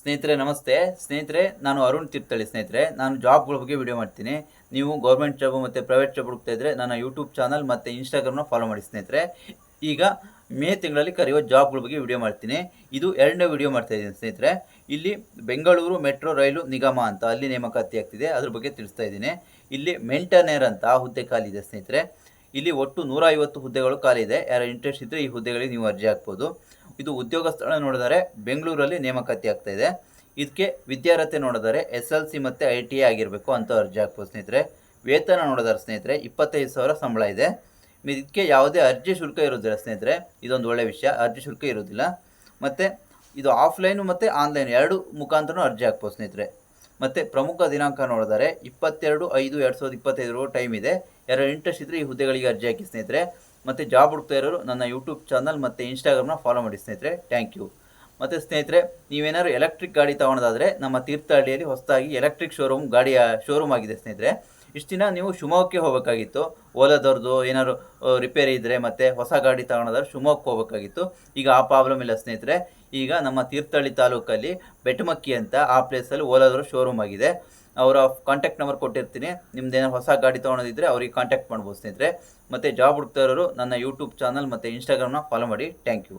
ಸ್ನೇಹಿತರೆ, ನಮಸ್ತೆ. ಸ್ನೇಹಿತರೆ, ನಾನು ಅರುಣ್ ತೀರ್ಥಳ್ಳಿ ಸ್ನೇಹಿತರೆ. ನಾನು ಜಾಬ್ಗಳ ಬಗ್ಗೆ ವಿಡಿಯೋ ಮಾಡ್ತೀನಿ. ನೀವು ಗೌರ್ಮೆಂಟ್ ಜಾಬ್ ಮತ್ತು ಪ್ರೈವೇಟ್ ಜಾಬ್ ಹುಡುಕ್ತಾ ಇದ್ರೆ ನನ್ನ ಯೂಟ್ಯೂಬ್ ಚಾನಲ್ ಮತ್ತು ಇನ್ಸ್ಟಾಗ್ರಾಮ್ನ ಫಾಲೋ ಮಾಡಿ ಸ್ನೇಹಿತರೆ. ಈಗ ಮೇ ತಿಂಗಳಲ್ಲಿ ಕರೆಯುವ ಜಾಬ್ಗಳ ಬಗ್ಗೆ ವಿಡಿಯೋ ಮಾಡ್ತೀನಿ. ಇದು ಎರಡನೇ ವಿಡಿಯೋ ಮಾಡ್ತಾ ಇದ್ದೀನಿ ಸ್ನೇಹಿತರೆ. ಇಲ್ಲಿ ಬೆಂಗಳೂರು ಮೆಟ್ರೋ ರೈಲು ನಿಗಮ ಅಂತ ಅಲ್ಲಿ ನೇಮಕಾತಿ ಆಗ್ತಿದೆ. ಅದ್ರ ಬಗ್ಗೆ ತಿಳಿಸ್ತಾ ಇದ್ದೀನಿ. ಇಲ್ಲಿ ಮೆಂಟನೇರ್ ಅಂತ ಹುದ್ದೆ ಖಾಲಿ ಇದೆ ಸ್ನೇಹಿತರೆ. ಇಲ್ಲಿ ಒಟ್ಟು ನೂರ ಹುದ್ದೆಗಳು ಖಾಲಿ ಇದೆ. ಯಾರು ಇಂಟ್ರೆಸ್ಟ್ ಇದ್ದರೆ ಈ ಹುದ್ದೆಗಳಿಗೆ ನೀವು ಅರ್ಜಿ ಹಾಕ್ಬೋದು. ಇದು ಉದ್ಯೋಗ ಸ್ಥಳ ನೋಡಿದರೆ ಬೆಂಗಳೂರಲ್ಲಿ ನೇಮಕಾತಿ ಆಗ್ತಾ ಇದೆ. ಇದಕ್ಕೆ ವಿದ್ಯಾರ್ಹತೆ ನೋಡಿದರೆ ಎಸ್ ಎಲ್ ಸಿ ಮತ್ತು ಐ ಟಿ ಐ ಆಗಿರಬೇಕು ಅಂತ ಅರ್ಜಿ ಹಾಕ್ಬೋದು ಸ್ನೇಹಿತರೆ. ವೇತನ ನೋಡಿದ್ರೆ ಸ್ನೇಹಿತರೆ ಇಪ್ಪತ್ತೈದು ಸಾವಿರ ಸಂಬಳ ಇದೆ. ಇದಕ್ಕೆ ಯಾವುದೇ ಅರ್ಜಿ ಶುಲ್ಕ ಇರೋದಿಲ್ಲ ಸ್ನೇಹಿತರೆ. ಇದೊಂದು ಒಳ್ಳೆಯ ವಿಷಯ, ಅರ್ಜಿ ಶುಲ್ಕ ಇರೋದಿಲ್ಲ. ಮತ್ತು ಇದು ಆಫ್ಲೈನು ಮತ್ತು ಆನ್ಲೈನ್ ಎರಡು ಮುಖಾಂತರನೂ ಅರ್ಜಿ ಹಾಕ್ಬೋದು ಸ್ನೇಹಿತರೆ. ಮತ್ತು ಪ್ರಮುಖ ದಿನಾಂಕ ನೋಡಿದರೆ ಇಪ್ಪತ್ತೆರಡು ಐದು ಎರಡು ಸಾವಿರದ ಇಪ್ಪತ್ತೈದರ ಟೈಮ್ ಇದೆ. ಯಾರು ಇಂಟ್ರೆಸ್ಟ್ ಇದ್ದರೆ ಈ ಹುದ್ದೆಗಳಿಗೆ ಅರ್ಜಿ ಹಾಕಿ ಸ್ನೇಹಿತರೆ. ಮತ್ತು ಜಾಬ್ ಹುಡುಕ್ತಾ ಇರೋರು ನನ್ನ ಯೂಟ್ಯೂಬ್ ಚಾನಲ್ ಮತ್ತು ಇನ್ಸ್ಟಾಗ್ರಾಮ್ನ ಫಾಲೋ ಮಾಡಿ ಸ್ನೇಹಿತರೆ ಥ್ಯಾಂಕ್ ಯು ಮತ್ತು ಸ್ನೇಹಿತರೆ, ನೀವೇನಾದ್ರು ಎಲೆಕ್ಟ್ರಿಕ್ ಗಾಡಿ ತೊಗೊಳೋದಾದರೆ ನಮ್ಮ ತೀರ್ಥಹಳ್ಳಿಯಲ್ಲಿ ಹೊಸದಾಗಿ ಎಲೆಕ್ಟ್ರಿಕ್ ಶೋರೂಮ್ ಗಾಡಿಯ ಶೋರೂಮ್ ಆಗಿದೆ ಸ್ನೇಹಿತರೆ. ಇಷ್ಟು ದಿನ ನೀವು ಶಿವಮೊಗ್ಗಕ್ಕೆ ಹೋಗಬೇಕಾಗಿತ್ತು. ಓಲಾದವ್ರದ್ದು ಏನಾದ್ರು ರಿಪೇರಿ ಇದ್ದರೆ ಮತ್ತು ಹೊಸ ಗಾಡಿ ತಗೊಳೋದಾದ್ರೆ ಶಿವಮೊಗ್ಗಕ್ಕೆ ಹೋಗಬೇಕಾಗಿತ್ತು. ಈಗ ಆ ಪ್ರಾಬ್ಲಮ್ ಇಲ್ಲ ಸ್ನೇಹಿತರೆ. ಈಗ ನಮ್ಮ ತೀರ್ಥಹಳ್ಳಿ ತಾಲೂಕಲ್ಲಿ ಬೆಟ್ಟಮಕ್ಕಿ ಅಂತ ಆ ಪ್ಲೇಸಲ್ಲಿ ಓಲಾದವ್ರ ಶೋರೂಮ್ ಆಗಿದೆ. ಅವರ ಕಾಂಟ್ಯಾಕ್ಟ್ ನಂಬರ್ ಕೊಟ್ಟಿರ್ತೀನಿ. ನಿಮ್ದು ಏನಾದ್ರು ಹೊಸ ಗಾಡಿ ತೊಗೊಳೋದಿದ್ರೆ ಅವ್ರಿಗೆ ಕಾಂಟ್ಯಾಕ್ಟ್ ಮಾಡ್ಬೋದು ಸ್ನೇಹಿತರೆ. ಮತ್ತು ಜಾಬ್ ಹುಡುಕ್ತಾ ಇರೋರು ನನ್ನ ಯೂಟ್ಯೂಬ್ ಚಾನಲ್ ಮತ್ತು ಇನ್ಸ್ಟಾಗ್ರಾಮ್ನ ಫಾಲೋ ಮಾಡಿ. Thank you